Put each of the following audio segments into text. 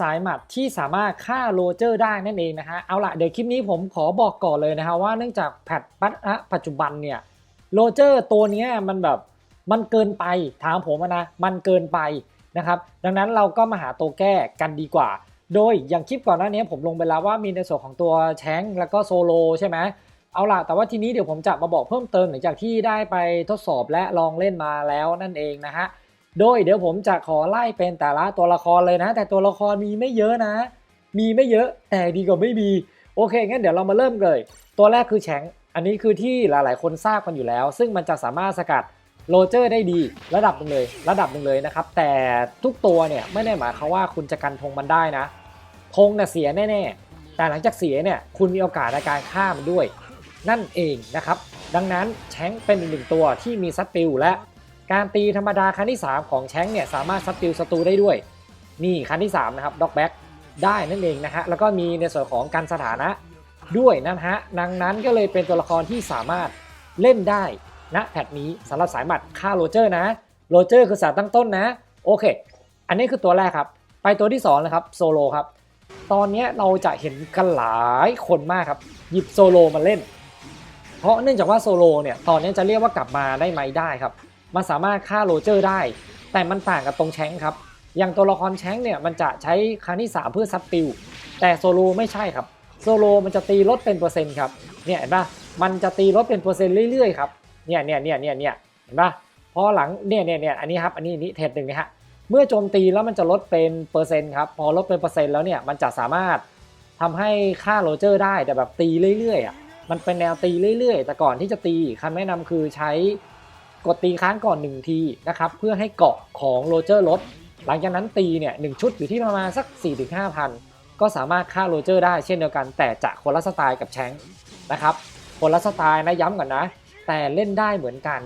สายหมัดที่สามารถฆ่าโรเจอร์ได้นั่นเองนะฮะ เอาละเดี๋ยวคลิปนี้ผมขอบอกก่อนเลยนะฮะว่าเนื่องจากแพทปัจปัจจุบันเนี่ยโรเจอร์ตัวนี้มันแบบมันเกินไปถามผมนะมันเกินไปนะครับดังนั้นเราก็มาหาตัวแก้กันดีกว่า โดยอย่างคลิปก่อนหน้านี้ผมลงไปแล้วว่ามีในส่วนของตัวแชงก์แล้วก็โซโลใช่ไหมเอาล่ะแต่ว่าทีนี้เดี๋ยวผมจะมาบอกเพิ่มเติมหลังจากที่ได้ไปทดสอบและลองเล่นมาแล้วนั่นเองนะฮะ โดยเดี๋ยวผมจะขอไล่เป็นแต่ละตัวละครเลยนะ แต่ตัวละครมีไม่เยอะนะ มีไม่เยอะแต่ดีกว่าไม่มีโอเคงั้นเดี๋ยวเรามาเริ่มเลย ตัวแรกคือแชงอันนี้คือที่หลายๆ คนทราบกันอยู่แล้ว ซึ่งมันจะสามารถสกัดโรเจอร์ได้ดีระดับหนึ่งเลย ระดับหนึ่งเลยนะครับ แต่ทุกตัวเนี่ยไม่ได้หมายความว่าคุณจะกันธงมันได้นะธงเนี่ยเสียแน่ๆ แต่หลังจากเสียเนี่ยคุณมีโอกาสในการฆ่ามันด้วย นั่นเองนะครับ ดังนั้นแชงเป็นอีกหนึ่งตัวที่มีซัดติลและ การตีธรรมดาครั้งที่ 3 ของแชงเนี่ยสามารถซัดติลศัตรูได้ด้วย นี่ครั้งที่ 3 นะครับด็อกแบ็กได้นั่นเองนะฮะแล้วก็มีในส่วนของการสถานะด้วยนะฮะดังนั้นก็เลยเป็นตัวละครที่สามารถเล่นได้ณแพทนี้สำหรับสายหมัดฆ่าโรเจอร์นะโรเจอร์คือสารตั้งต้นนะ โอเค อันนี้คือตัวแรกครับ ไปตัวที่2นะครับโซโลครับ ตอนนี้เราจะเห็นกันหลายคนมากครับ หยิบโซโลมาเล่น เพราะเนื่องจากว่าโซโลเนี่ยตอนนี้จะเรียกว่ากลับมาได้ไหมได้ครับ มันสามารถฆ่าโรเจอร์ได้ แต่มันต่างกับตรงแชงครับ อย่างตัวละครแชงเนี่ยมันจะใช้ครั้งที่ 3 เพื่อซับติว แต่โซโลไม่ใช่ครับ โซโลมันจะตีลดเป็นเปอร์เซ็นต์ครับ เนี่ยเห็นปะมันจะตีลดเป็นเปอร์เซ็นต์เรื่อยๆครับ เนี่ยเนี่ยเนี่ยเนี่ยเนี่ยเห็นปะพอหลังเนี่ยเนี่ยเนี่ยอันนี้ครับ อันนี้นี่เทปหนึ่งนะฮะ เมื่อโจมตีแล้วมันจะลดเป็นเปอร์เซ็นต์ครับ พอลดเป็นเปอร์เซ็นต์แล้วเนี่ยมันจะสามารถทำให้ฆ่าโรเจอร์ได้แต่แบบตีเรื่อยๆอะ มันเป็นแนวตีเรื่อยๆ แต่ก่อนที่จะตีคำแนะนำคือใช้ กดตีค้างก่อน1ทีนะครับเพื่อให้เกาะของโรเจอร์ลดหลังจากนั้นตีเนี่ยหชุดอยู่ที่ประมาณสัก 4-5,000 ก็สามารถฆ่าโรเจอร์ได้เช่นเดียวกัน แต่จะคนละสไตล์กับแชงนะครับคนละสไตล์นะย้ำก่อนนะ แต่เล่นได้เหมือนกัน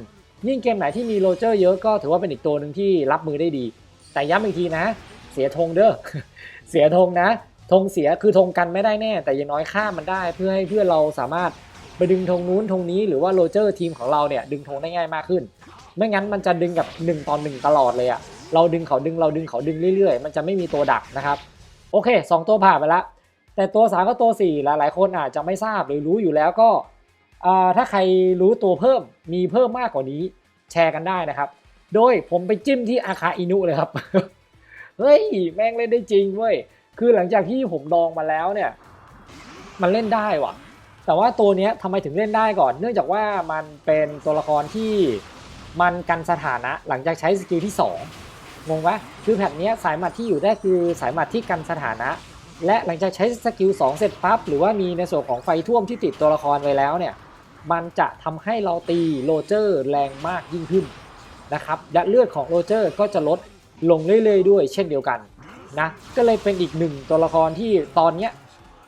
ยิ่งเกมไหนที่มีโรเจอร์เยอะก็ถือว่าเป็นอีกตัวหนึ่งที่รับมือได้ดี แต่ย้ำอีกทีนะ เสียธงเด้อเสียธงนะธงเสียคือธงกันไม่ได้แน่ แต่ย่างน้อยฆ่ามันได้เพื่อให้เพื่อนเราสามารถ ไปดึงธงนู้นธงนี้หรือว่าโรเจอร์ทีมของเราเนี่ยดึงธงได้ง่ายมากขึ้น ไม่งั้นมันจะดึงกับ1ตอน1ตลอดเลยอะเราดึงเขาดึงเราดึงเขาดึงเรื่อยๆ มันจะไม่มีตัวดักนะครับ โอเค 2 ตัวผ่านไปแล้วแต่ตัว3กับตัว4หลายๆคนอาจจะไม่ทราบหรือรู้อยู่แล้วก็ถ้าใครรู้ตัวเพิ่มมีเพิ่มมากกว่านี้แชร์กันได้นะครับ โดยผมไปจิ้มที่อาคาอินุเลยครับเฮ้ยแม่งเล่นได้จริงเว้ยคือหลังจากที่ผมลองมาแล้วเนี่ย มันเล่นได้ว่ะ แต่ว่าตัวนี้ทำไมถึงเล่นได้ก่อน เนื่องจากว่ามันเป็นตัวละครที่มันกันสถานะหลังจากใช้สกิลที่ 2 งงปะคือแผ่นนี้สายหมัดที่อยู่ได้คือสายหมัดที่กันสถานะ และหลังจากใช้สกิล2เสร็จปั๊บหรือว่ามีในส่วนของไฟท่วมที่ติดตัวละครไว้แล้วเนี่ยมันจะทำให้เราตีโรเจอร์แรงมากยิ่งขึ้นนะครับและเลือดของโรเจอร์ก็จะลดลงเรื่อยๆด้วย เช่นเดียวกันนะก็เลยเป็นอีกหนึ่งตัวละครที่ตอนเนี้ย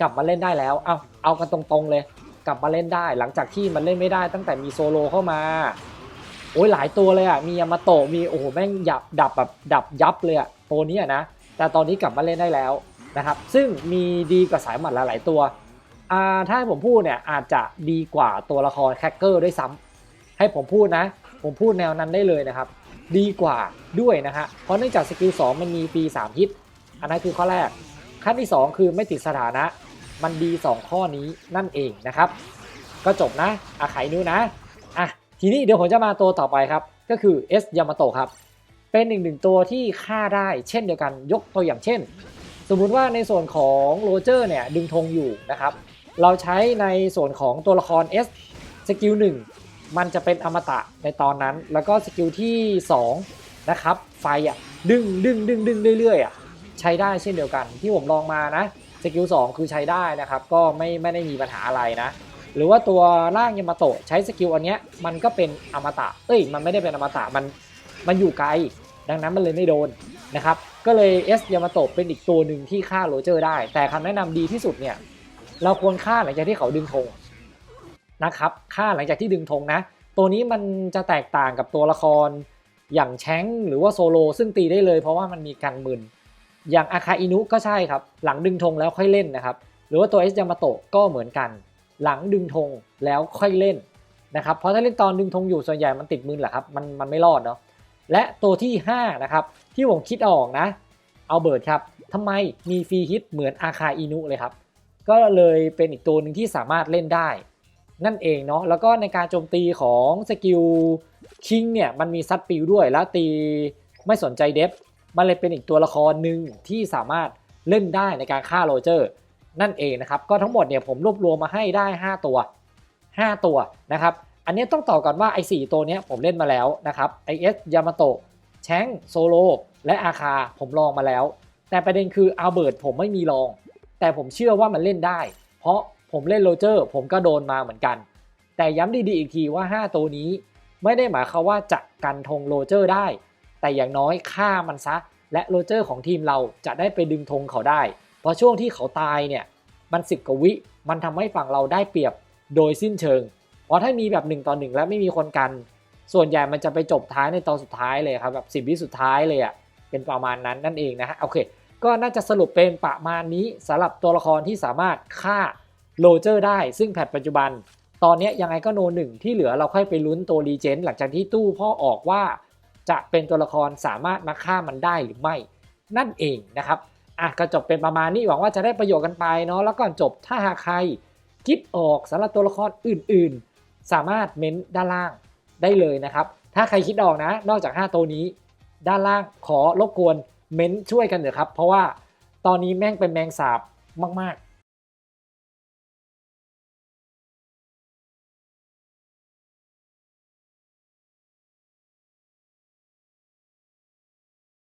กลับมาเล่นได้แล้วเอา เอากันตรงๆเลย กลับมาเล่นได้ หลังจากที่มันเล่นไม่ได้ตั้งแต่มีโซโลเข้ามา โอ้ยหลายตัวเลยอะ มียามาโตะมีโอ้โหแม่งยับดับแบบดับยับเลยอะตัวนี้นะ แต่ตอนนี้กลับมาเล่นได้แล้วนะครับ ซึ่งมีดีกว่าสายหมัดหลายๆตัวถ้าให้ผมพูดเนี่ยอาจจะดีกว่าตัวละครแคคเกอร์ด้วยซ้ำให้ผมพูดนะ ผมพูดแนวนั้นได้เลยนะครับ ดีกว่าด้วยนะฮะเพราะเนื่องจากสกิล2มันมีปี 3 ฮิต อันนั้นคือข้อแรก ขั้นที่ 2 คือไม่ติดสถานะ มันดี 2 ข้อนี้นั่นเองนะครับ ก็จบนะอาไขนู้นะอะทีนี้เดี๋ยวผมจะมาตัวต่อไปครับ ก็คือ S ยามาโตครับ เป็นอีกหนึ่งตัวที่ฆ่าได้เช่นเดียวกันยกตัวอย่างเช่น สมมุติว่าในส่วนของโรเจอร์เนี่ยดึงธงอยู่นะครับ เราใช้ในส่วนของตัวละคร S สกิล1มันจะเป็นอมตะในตอนนั้น แล้วก็สกิลที่ 2 นะครับ ไฟอะดึงดึงดึงดึงเรื่อยๆอะใช้ได้เช่นเดียวกันที่ผมลองมานะ สกิล2คือใช้ได้นะครับ ก็ไม่ไม่ได้มีปัญหาอะไรนะ หรือว่าตัวร่างยามาโตะใช้สกิลอันเนี้ยมันก็เป็นอมตะเอ้ยมันไม่ได้เป็นอมตะมันมันอยู่ไกล ดังนั้นมันเลยไม่โดนนะครับก็เลย S ยามาโตะเป็นอีกตัวหนึ่งที่ฆ่าโรเจอร์ได้ แต่คำแนะนำดีที่สุดเนี่ยเราควรฆ่าหลังจากที่เขาดึงธงนะครับฆ่าหลังจากที่ดึงธงนะ ตัวนี้มันจะแตกต่างกับตัวละครอย่างแชงหรือว่าโซโลซึ่งตีได้เลย เพราะว่ามันมีกันมึน อย่างอาคาอินุก็ใช่ครับ หลังดึงธงแล้วค่อยเล่นนะครับ หรือว่าตัวเอสยามาโตะก็เหมือนกัน หลังดึงธงแล้วค่อยเล่นนะครับ เพราะถ้าเล่นตอนดึงธงอยู่ส่วนใหญ่มันติดมือแหละครับ มันมันไม่รอดเนาะ และตัวที่ 5 นะครับ ที่ผมคิดออกนะ เอาเบิร์ดครับทำไมมีฟรีฮิตเหมือนอาคาอินุเลยครับ ก็เลยเป็นอีกตัวหนึ่งที่สามารถเล่นได้ นั่นเองเนาะ แล้วก็ในการโจมตีของสกิลคิงเนี่ย มันมีซัดปิวด้วย แล้วตีไม่สนใจเดฟ มันเลยเป็นอีกตัวละครหนึ่งที่สามารถเล่นได้ในการฆ่าโรเจอร์นั่นเองนะครับ ก็ทั้งหมดเนี่ยผมรวบรวมมาให้ได้ 5 ตัว 5 ตัวนะครับ อันนี้ต้องต่อก่อนว่าไอ้สตัวเนี้ยผมเล่นมาแล้วนะครับไอเอสยามาโตะแชงโซโลและอาคาผมลองมาแล้ว แต่ประเด็นคืออัลเบิร์ตผมไม่มีลอง แต่ผมเชื่อว่ามันเล่นได้ เพราะผมเล่นโรเจอร์ผมก็โดนมาเหมือนกัน แต่ย้ำดีๆอีกทีว่า 5 ตัวนี้ ไม่ได้หมายความว่าจะกันธงโรเจอร์ได้ แต่อย่างน้อยฆ่ามันซะ และโรเจอร์ของทีมเราจะได้ไปดึงธงเขาได้ เพราะช่วงที่เขาตายเนี่ยมันสิบกวิ มันทำให้ฝั่งเราได้เปรียบโดยสิ้นเชิง เพราะถ้ามีแบบ1ต่อ1แล้วไม่มีคนกัน ส่วนใหญ่มันจะไปจบท้ายในตอนสุดท้ายเลยครับแบบสิบวิสุดท้ายเลยอะ่ะเป็นประมาณนั้นนั่นเองนะฮะโอเค ก็น่าจะสรุปเป็นประมาณนี้สำหรับตัวละครที่สามารถฆ่าโรเจอร์ได้ ซึ่งแพทปัจจุบัน ตอนนี้ยังไงก็โนหนึ่งที่เหลือเราค่อยไปลุ้นตัวรีเจนหลังจากที่ตู้พ่อออกว่า จะเป็นตัวละครสามารถมาฆ่ามันได้หรือไม่นั่นเองนะครับอะก็จบเป็นประมาณนี้หวังว่าจะได้ประโยชน์กันไปเนาะแล้วก่อนจบถ้าหากใครคิดออกสำหรับตัวละครอื่นๆ สามารถเม้นด้านล่างได้เลยนะครับ ถ้าใครคิดออกนะ นอกจาก 5 ตัวนี้ ด้านล่างขอรบกวนเม้นช่วยกันเถอะครับ เพราะว่าตอนนี้แม่งเป็นแมงสาบมากๆ